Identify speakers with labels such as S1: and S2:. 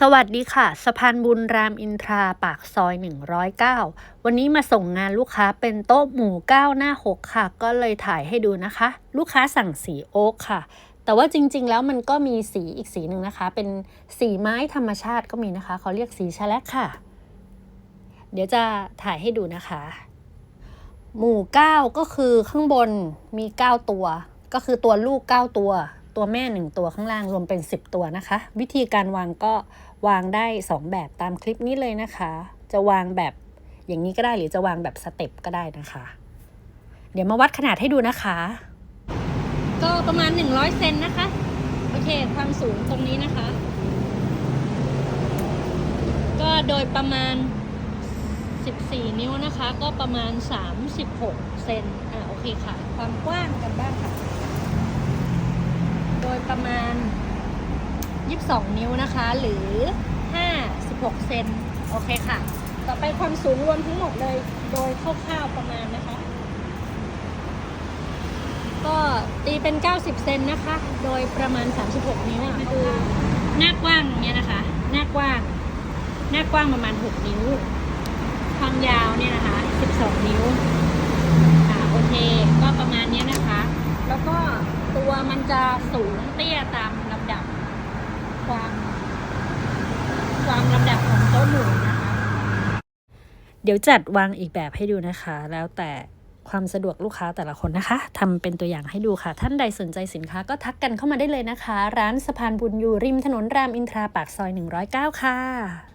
S1: สวัสดีค่ะ สะพานบุญรามอินทราปากซอย 109 วันนี้มาส่งงานลูกค้าเป็นโต๊ะหมู9หน้า 6 ค่ะ ก็เลยถ่ายให้ดูนะคะ ลูกค้าสั่งสีโอ๊กค่ะ แต่ว่าจริง ๆ แล้วมันก็มีสีอีกสีหนึ่งนะคะ เป็นสีไม้ธรรมชาติก็มีนะคะ เขาเรียกสีชะแลกค่ะ เดี๋ยวจะถ่ายให้ดูนะคะ หมู่ 9 ก็คือข้างบนมี 9 ตัว ก็คือตัวลูก 9 ตัว ตัวแม่ 1 ตัวข้างล่างรวมเป็น 10 ตัวนะคะ วิธีการวางก็วางได้ 2 แบบตามคลิปนี้เลยนะคะ จะวางแบบอย่างนี้ก็ได้หรือจะวางแบบสเต็ปก็ได้นะคะ เดี๋ยวมาวัดขนาดให้ดูนะคะ
S2: ก็ประมาณ 100 เซนนะคะ โอเค ความสูงตรงนี้นะคะ ก็โดยประมาณ 14 นิ้วนะคะ ก็ประมาณ 36 เซนอ่าโอเคค่ะ ความกว้างกันบ้าง ประมาณ 22 นิ้วนะคะ หรือ 56 เซนโอเคค่ะ ต่อไปความสูงรวมทั้งหมดเลยโดยคร่าวๆประมาณนะคะ ก็ตีเป็น 90 เซนนะคะ โดยประมาณ 36 นิ้วมาดูหน้ากว้างเนี่ยนะคะ หน้ากว้าง หน้ากว้างประมาณ 6 นิ้ว ความยาวเนี่ยนะคะ 12 นิ้ว ค่ะ โอเค ก็ประมาณเนี้ยนะคะ แล้วก็ตัวมันจะ สูงเตี้ยตามลำดับ ความ ความลำดับของโต๊ะหมูนะคะ
S1: เดี๋ยวจัดวางอีกแบบให้ดูนะคะ แล้วแต่ความสะดวกลูกค้าแต่ละคนนะคะทำเป็นตัวอย่างให้ดูค่ะ ท่านใดสนใจสินค้าก็ทักกันเข้ามาได้เลยนะคะ ร้านสะพานบุญอยู่ริมถนนรามอินทราปากซอย 109 ค่ะ